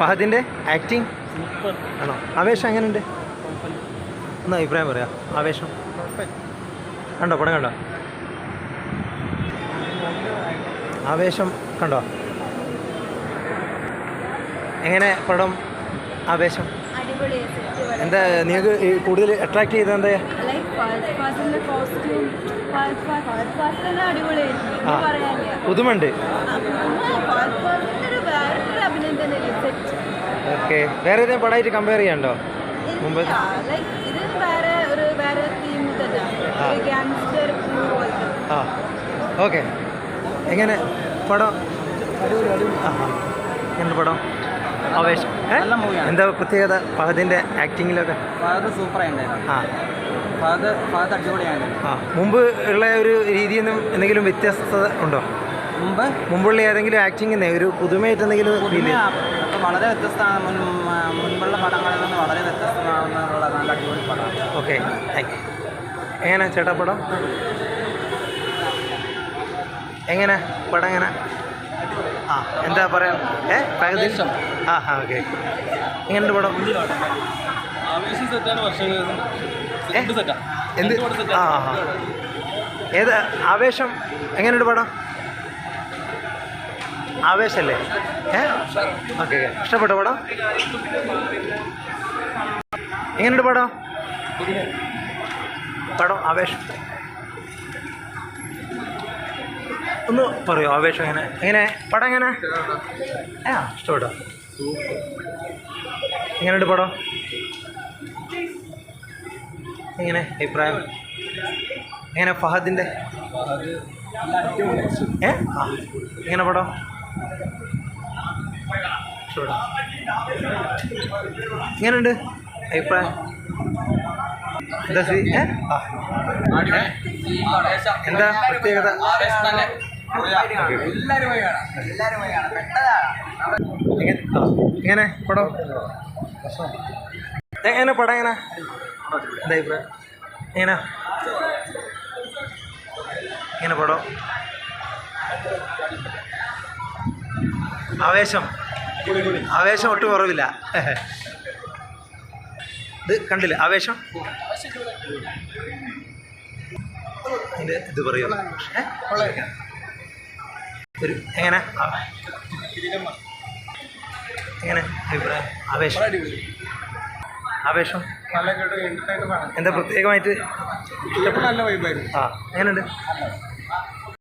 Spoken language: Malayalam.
ഫഹദിന്റെ ആക്ടിങ് ആണോ? ആവേശം എങ്ങനെയുണ്ട് ഒന്ന് അഭിപ്രായം പറയാം. ആവേശം? കണ്ടോ പടം കണ്ടോ? ആവേശം കണ്ടോ? എങ്ങനെ പടം? ആവേശം? എന്താ നിങ്ങൾക്ക് ഈ കൂടുതൽ അട്രാക്ട് ചെയ്ത എന്താ? ലൈക്ക് ഓക്കെ വേറെ ഏതെങ്കിലും പടമായിട്ട് കമ്പയർ ചെയ്യാണ്ടോ മുമ്പ്? ലൈക്ക് ഇത് വേറെ ഒരു വേറെ തീം തന്നെ. ആ. ഓക്കെ എങ്ങനെ? പടം. എങ്ങനെ പടം? ആവേശം ഏ? നല്ല മൂവിയാണ് എന്താ പ്രത്യേകത? ഫഹദിന്റെ ആക്ടിങ്ങിലൊക്കെ ഫഹദ് സൂപ്പർ ഉണ്ടായിരുന്നു ആ. ഫഹദ് ഫഹദ് അടിപൊളിയാണ്. ആ. മുമ്പ് ഉള്ള ഒരു രീതിയൊന്നും എന്തെങ്കിലും വ്യത്യസ്തത ഉണ്ടോ? മുമ്പ്? മുമ്പുള്ള ഏതെങ്കിലും ആക്ടിങ്ങിനെ ഒരു പുതുമയായിട്ട് എന്തെങ്കിലും വളരെ വ്യത്യസ്തമാണ്. മുൻ മുൻപുള്ള പടങ്ങളിൽ നിന്ന് വളരെ വ്യത്യസ്തമാണെന്നുള്ള നല്ല അടിപൊളി പടമാണ്. ഓക്കെ താങ്ക് യു എങ്ങനെ ചേട്ടാ പടം? എങ്ങനെ? പടം എങ്ങനെ? ആ എന്താ പറയാ ഏ പ്രകൃതിഷ്ടം ആ ആ ഓക്കെ. എങ്ങനെയുണ്ട് പടം? എന്ത്? ആ ആ. ഏത്? ആവേശം? എങ്ങനെയുണ്ട് പടം? ആവേശല്ലേ? ഏ? ഓക്കെ ഇഷ്ടപ്പെട്ടോ പടം? എങ്ങനെയുണ്ട് പടം? പടം ആവേശം. ഒന്ന് പറയോ ആവേശം എങ്ങനെ? എങ്ങനെ? പടം എങ്ങനെ? ആ ഇഷ്ടപ്പെട്ടോ? എങ്ങനെയുണ്ട് പടം? എങ്ങനെ അഭിപ്രായം? എങ്ങനെ ഫഹദിന്റെ ഏ? എങ്ങനെ പടം? എങ്ങനെയുണ്ട് അഭിപ്രായം? എന്താ ശ്രീ? എന്താ പ്രത്യേകത? എങ്ങനെ? പടം? എങ്ങനെ പടം എങ്ങനെ? എന്താ അഭിപ്രായം? എങ്ങനെ എങ്ങനെ പടം? ആവേശം. ആവേശം ഒട്ടും കുറവില്ല. ഇത് കണ്ടില്ല? ആവേശം? അതിന്റെ ഇത് പറയൂ? ഒരു എങ്ങനെ. എങ്ങനെ? അഭിപ്രായം? ആവേശം. ആവേശം? എന്താ പ്രത്യേകമായിട്ട്? ആ എങ്ങനെയുണ്ട്?